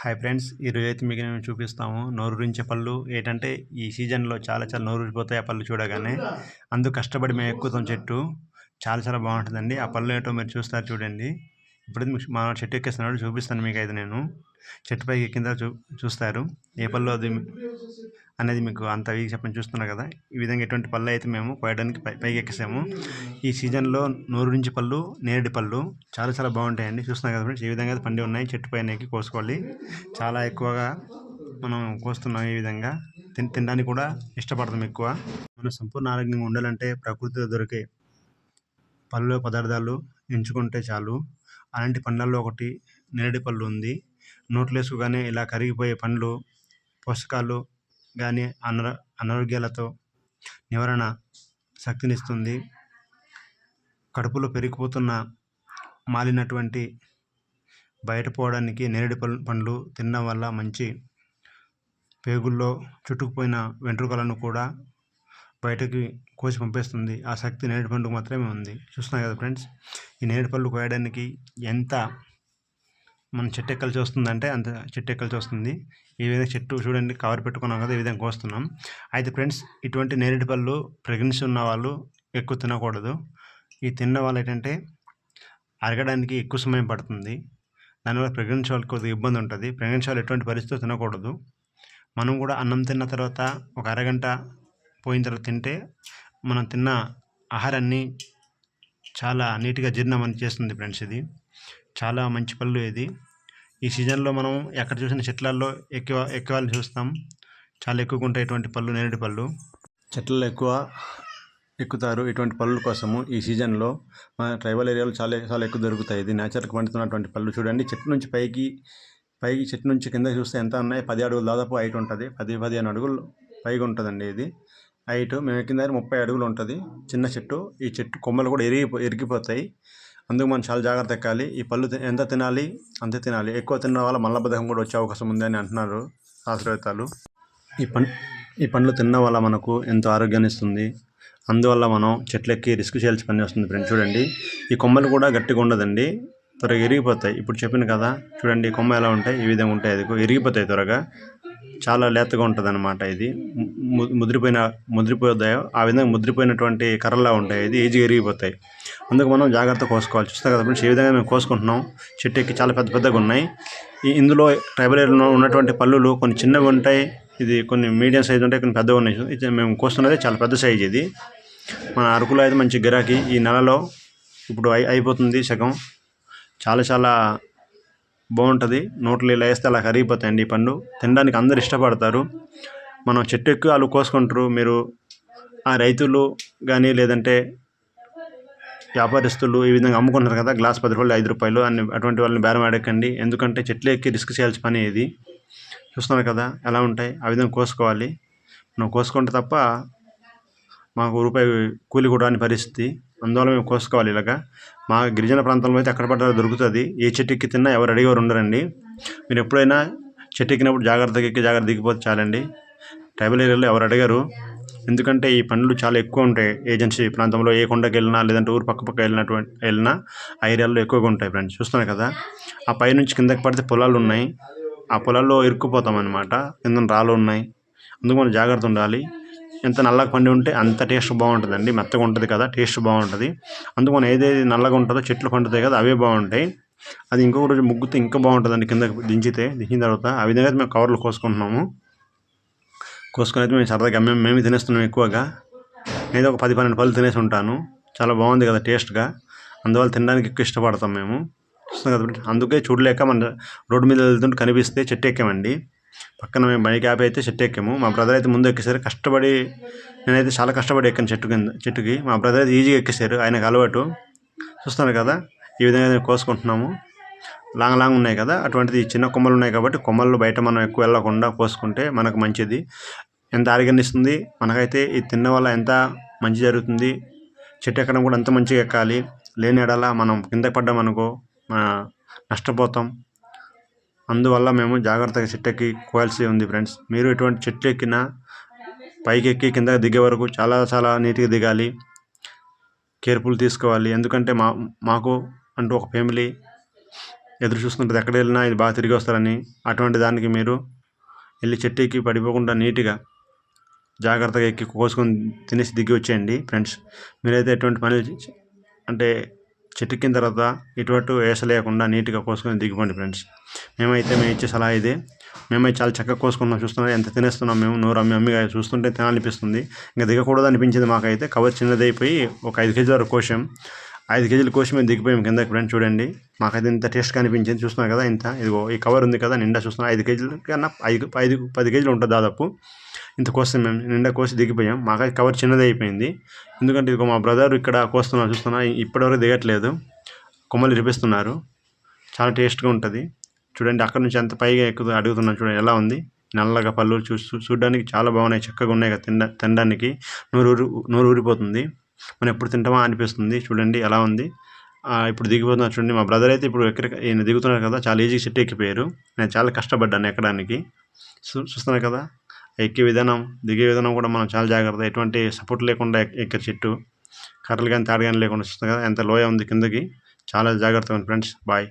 Hi friends ఈరోజు అయితే మీకు మేము చూపిస్తాము నోరు రుంచే పళ్ళు. ఏంటంటే ఈ సీజన్లో చాలా చాలా నోరు రుచిపోతాయి ఆ పళ్ళు చూడగానే. అందుకు కష్టపడి మేము ఎక్కుతాం చెట్టు. చాలా చాలా బాగుంటుందండి. ఆ పళ్ళు ఏంటో మీరు చూస్తారు చూడండి. ఇప్పుడైతే మీకు మా చెట్టు ఎక్కేస్తున్నాడు చూపిస్తాను మీకు అయితే నేను. చెట్టు పైకి ఎక్కిన చూ చూస్తారు. ఏ పళ్ళు అది? అనేది మీకు అంత వీక్ చెప్పని చూస్తున్నారు కదా. ఈ విధంగా ఎటువంటి పళ్ళు అయితే మేము కోయడానికి పై పైకి ఎక్కేసాము ఈ సీజన్లో నూరు నుంచి పళ్ళు నేరేడు పళ్ళు చాలా చాలా బాగుంటాయండి. చూస్తున్నాం కదా ఫ్రెండ్స్ ఈ విధంగా అయితే పండి ఉన్నాయి. చెట్టు పైన ఎక్కి కోసుకోవాలి. చాలా ఎక్కువగా మనం కోస్తున్నాం ఈ విధంగా. తిన తినడానికి కూడా ఇష్టపడతాం ఎక్కువ. మనం సంపూర్ణ ఆరోగ్యంగా ఉండాలంటే ప్రకృతిలో దొరికే పళ్ళు పదార్థాలు ఎంచుకుంటే చాలు. అలాంటి పండ్లలో ఒకటి నేరేడు పళ్ళు ఉంది. నోట్లో వేసుకోగానే ఇలా కరిగిపోయే పండ్లు పోషకాలు కానీ అనారో అనారోగ్యాలతో నివారణ శక్తినిస్తుంది. కడుపులో పెరిగిపోతున్న మాలినటువంటి బయటపోవడానికి నేరేడు పళ్ళు పండ్లు తినడం వల్ల మంచి పేగుల్లో చుట్టుకుపోయిన వెంట్రుకలను కూడా బయటకి కోసి పంపేస్తుంది. ఆ శక్తి నేరేడు పండుగ మాత్రమే ఉంది. చూస్తున్నాయి కదా ఫ్రెండ్స్ ఈ నేరేడు పళ్ళు కోయడానికి ఎంత మన చెట్టు ఎక్కలు వస్తుందంటే అంత చెట్టు ఎక్కలు చూస్తుంది. ఈ విధంగా చెట్టు చూడండి కవర్ పెట్టుకున్నాం కదా ఈ విధంగా కోస్తున్నాం. అయితే ఫ్రెండ్స్ ఇటువంటి నేరేడు పళ్ళు ప్రెగ్నెన్సీ ఉన్న వాళ్ళు ఎక్కువ తినకూడదు. ఈ తిన్న వాళ్ళు ఏంటంటే అరగడానికి ఎక్కువ సమయం పడుతుంది. దానివల్ల ప్రెగ్నెన్సీ వాళ్ళకి కొద్దిగా ఇబ్బంది ఉంటుంది. ప్రెగ్నెన్సీ వాళ్ళు ఎటువంటి పరిస్థితులు తినకూడదు. మనం కూడా అన్నం తిన్న తర్వాత ఒక అరగంట పోయిన తర్వాత తింటే మనం తిన్న ఆహారాన్ని చాలా నీట్గా జీర్ణం అని చేస్తుంది ఫ్రెండ్స్ ఇది. చాలా మంచి పళ్ళు ఇది. ఈ సీజన్లో మనం ఎక్కడ చూసిన చెట్లల్లో ఎక్కువ ఎక్కువ చూస్తాం. చాలా ఎక్కువగా ఉంటాయి ఇటువంటి పళ్ళు నేరేడు పళ్ళు. చెట్లలో ఎక్కువ ఎక్కుతారు ఇటువంటి పళ్ళ కోసము ఈ సీజన్లో. మన ట్రైబల్ ఏరియాలో చాలా చాలా ఎక్కువ దొరుకుతాయి. ఇది నేచర్కి పండుతున్నటువంటి పళ్ళు. చూడండి చెట్టు నుంచి పైకి పైకి చెట్టు నుంచి కింద చూస్తే ఎంత ఉన్నాయి? పది అడుగులు దాదాపు హైట్ ఉంటుంది. పది పదిహేను అడుగులు పైగా ఉంటుందండి ఇది. హైట్ మేము ఎక్కిన దగ్గర ముప్పై అడుగులు ఉంటుంది. చిన్న చెట్టు. ఈ చెట్టు కొమ్మలు కూడా ఎరిగి ఎరిగిపోతాయి. అందుకు మనం చాలా జాగ్రత్త ఎక్కాలి. ఈ పళ్ళు ఎంత తినాలి అంతే తినాలి. ఎక్కువ తినడం వల్ల మలబద్ధకం కూడా వచ్చే అవకాశం ఉంది అని అంటున్నారు శాస్త్రవేత్తలు. ఈ పం ఈ పండ్లు తినడం వల్ల మనకు ఎంతో ఆరోగ్యాన్ని ఇస్తుంది. అందువల్ల మనం చెట్లెక్కి రిస్క్ చేయాల్సి పని వస్తుంది ఫ్రెండ్స్. చూడండి. ఈ కొమ్మలు కూడా గట్టిగా ఉండదండి. త్వరగా ఎరిగిపోతాయి ఇప్పుడు చెప్పిన కదా. చూడండి కొమ్మ ఎలా ఉంటాయి? ఈ విధంగా ఉంటాయి. అది ఎరిగిపోతాయి త్వరగా. చాలా లేతగా ఉంటుంది అనమాట ఇది ముదిరిపోయిన ముదిరిపోతాయో ఆ విధంగా ముదిరిపోయినటువంటి కర్రలా ఉంటాయి. ఇది ఏజీ ఎరిగిపోతాయి అందుకు మనం జాగ్రత్త కోసుకోవాలి. చూస్తే కదా ఫ్రెండ్స్ ఏ విధంగా మేము కోసుకుంటున్నాం. చెట్టు ఎక్కి చాలా పెద్ద పెద్దగా ఉన్నాయి. ఇందులో ట్రైబల్ ఏరియాలో ఉన్నటువంటి పళ్ళులు కొన్ని చిన్నవి ఉంటాయి. ఇది కొన్ని మీడియం సైజ్ ఉంటాయి కొన్ని పెద్దగా ఉన్నాయి. ఇది మేము కోస్తున్నది చాలా పెద్ద సైజ్ ఇది. మన అరకులో అయితే మంచి గిరాకీ. ఈ నెలలో ఇప్పుడు అయి అయిపోతుంది సగం. చాలా చాలా బాగుంటుంది. నోట్లో ఇలా వేస్తే అలా కరిగిపోతాయండి ఈ పండు. తినడానికి అందరు ఇష్టపడతారు. మనం చెట్టు ఎక్కువ వాళ్ళు కోసుకుంటారు. మీరు ఆ రైతులు కానీ లేదంటే వ్యాపారస్తులు ఈ విధంగా అమ్ముకుంటారు కదా గ్లాస్ పది రూపాయలు ఐదు రూపాయలు అని అటువంటి వాళ్ళని బేరం అడగండి ఎందుకంటే చెట్లు ఎక్కి రిస్క్ చేయాల్సిన పని ఇది. చూస్తున్నారు కదా ఎలా ఉంటాయి? ఆ విధంగా కోసుకోవాలి. మనం కోసుకుంటే తప్ప మాకు రూపాయి కూలి కూడా అని పరిస్థితి. అందువల్ల మేము కోసుకోవాలి ఇలాగా. మా గిరిజన ప్రాంతంలో అయితే ఎక్కడ పడ్డా దొరుకుతుంది. ఏ చెట్టు ఎక్కి తిన్నా ఎవరు అడిగేవారు ఉండరండి. మీరు ఎప్పుడైనా చెట్టు ఎక్కినప్పుడు జాగ్రత్తగా ఎక్కి జాగ్రత్త దిగిపోతే చాలండి. ట్రైబల్ ఏరియాలో ఎవరు అడిగారు. ఎందుకంటే ఈ పనులు చాలా ఎక్కువ ఉంటాయి. ఏజెన్సీ ప్రాంతంలో ఏ కొండకి వెళ్ళినా లేదంటే ఊరు పక్క పక్క వెళ్ళినటువంటి వెళ్ళినా ఆ ఏరియాలో ఎక్కువగా ఉంటాయి ఫ్రెండ్స్. చూస్తున్నాయి కదా? ఆ పై నుంచి కిందకి పడితే పొలాలు ఉన్నాయి. ఆ పొలాల్లో ఇరుక్కుపోతాం అనమాట కింద రాళ్ళు ఉన్నాయి. అందుకు మనం జాగ్రత్త ఉండాలి. ఎంత నల్లగా పండి ఉంటే అంత టేస్ట్ బాగుంటుందండి. మెత్తగా ఉంటుంది కదా టేస్ట్ బాగుంటుంది. అందుకని ఏదేది నల్లగా ఉంటుందో చెట్లు పండుతాయి కదా అవే బాగుంటాయి. అది ఇంకొక రోజు ముగ్గుతే ఇంకా బాగుంటుందండి కింద దించితే దించిన తర్వాత ఆ విధంగా మేము కవర్లు కోసుకుంటున్నాము. కోసుకొని అయితే మేము సరదాగా మేము మేము తినేస్తున్నాం ఎక్కువగా. నేను ఒక పది పన్నెండు పళ్ళు తినేసి ఉంటాను. చాలా బాగుంది కదా టేస్ట్గా. అందువల్ల తినడానికి ఎక్కువ ఇష్టపడతాం మేము. చూస్తాం కదా అందుకే చూడలేక మన రోడ్డు మీద వెళ్తుంటే కనిపిస్తే చెట్టు ఎక్కామండి. పక్కన మేము బైక్ ఆపి అయితే చెట్టు ఎక్కాము. మా బ్రదర్ అయితే ముందు ఎక్కేసారు. కష్టపడి నేనైతే చాలా కష్టపడి ఎక్కాను చెట్టు కింద చెట్టుకి. మా బ్రదర్ అయితే ఈజీగా ఎక్కేసారు. ఆయనకు అలవాటు. చూస్తున్నారు కదా ఈ విధంగా కోసుకుంటున్నాము. లాంగ్ లాంగ్ ఉన్నాయి కదా అటువంటిది చిన్న కొమ్మలు ఉన్నాయి కాబట్టి కొమ్మలు బయట మనం ఎక్కువ వెళ్ళకుండా కోసుకుంటే మనకు మంచిది. ఎంత ఆరోగ్యాన్ని ఇస్తుంది? మనకైతే ఈ తిన్న వల్ల ఎంత మంచి జరుగుతుంది? చెట్టు ఎక్కడం కూడా అంత మంచిగా ఎక్కాలి. లేని ఎడల మనం కింద పడ్డామనుకో నష్టపోతాం. అందువల్ల మేము జాగ్రత్తగా చెట్టు ఎక్కి కోయాల్సి ఉంది ఫ్రెండ్స్. మీరు ఎటువంటి చెట్లు ఎక్కినా పైకి ఎక్కి కింద దిగే వరకు చాలా చాలా నీట్గా దిగాలి. కేర్ఫుల్ తీసుకోవాలి. ఎందుకంటే మా మాకు అంటూ ఒక ఫ్యామిలీ ఎదురు చూస్తుంటుంది. ఎక్కడ వెళ్ళినా ఇది బాగా తిరిగి వస్తారని. అటువంటి దానికి మీరు వెళ్ళి చెట్టు ఎక్కి పడిపోకుండా నీట్గా జాగ్రత్తగా ఎక్కి కోసుకొని తినేసి దిగి వచ్చేయండి ఫ్రెండ్స్. మీరైతే ఎటువంటి పనులు అంటే చెట్టు కింద తర్వాత ఇటువంటి వేస లేకుండా నీట్గా కోసుకొని దిగిపోండి ఫ్రెండ్స్. మేమైతే మేము ఇచ్చే సలహా ఇదే. మేమైతే చాలా చక్కగా కోసుకున్నాం చూస్తున్నాం ఎంత తినేస్తున్నాం మేము నోరు అమ్మి అమ్మిగా చూస్తుంటే తినాలనిపిస్తుంది. ఇంకా దిగకూడదు అనిపించింది మాకైతే. కవర్ చిన్నదైపోయి ఒక ఐదు కేజీల వరకు కోసాం. ఐదు కేజీలు కోసి మేము దిగిపోయాం కిందకి ఫ్రెండ్స్ చూడండి. మాకైతే ఇంత టేస్ట్ కనిపించింది చూస్తున్నారు కదా ఇంత. ఇదిగో ఈ కవర్ ఉంది కదా నిండా చూస్తున్నా ఐదు కేజీల కన్నా ఐదు ఐదు పది కేజీలు ఉంటుంది దాదాపు. ఇంత కోస్తాం మేము నిండా కోసి దిగిపోయాం. మాకు కవర్ చిన్నది అయిపోయింది ఎందుకంటే ఇదిగో మా బ్రదర్ ఇక్కడ కోస్తున్నా చూస్తున్నా ఇప్పటివరకు దిగట్లేదు. కొమ్మలు ఇరిపిస్తున్నారు చాలా టేస్ట్గా ఉంటుంది. చూడండి అక్కడ నుంచి ఎంత పైగా ఎక్కువ అడుగుతున్నాను చూడండి ఎలా ఉంది. నల్లగా పళ్ళు చూస్తూ చూడడానికి చాలా బాగున్నాయి. చక్కగా ఉన్నాయి కదా తిన తినడానికి. నోరు ఊరి నోరు ఊరిపోతుంది. మనం ఎప్పుడు తింటామా అనిపిస్తుంది. చూడండి ఎలా ఉంది. ఇప్పుడు దిగిపోతున్నా చూడండి. మా బ్రదర్ అయితే ఇప్పుడు ఎక్కడ ఈయన దిగుతున్నారు కదా చాలా ఈజీగా చెట్టు ఎక్కిపోయారు. నేను చాలా కష్టపడ్డాను ఎక్కడానికి. చూ చూస్తున్నారు కదా. ఎక్కే విధానం దిగే విధానం కూడా మనం చాలా జాగ్రత్త ఎటువంటి సపోర్ట్ లేకుండా ఎక్కే చెట్టు కర్రలు కానీ తాడు కానీ లేకుండా వస్తుంది కదా ఎంత లోయ ఉంది కిందకి చాలా జాగ్రత్తగా ఉంది ఫ్రెండ్స్. బాయ్.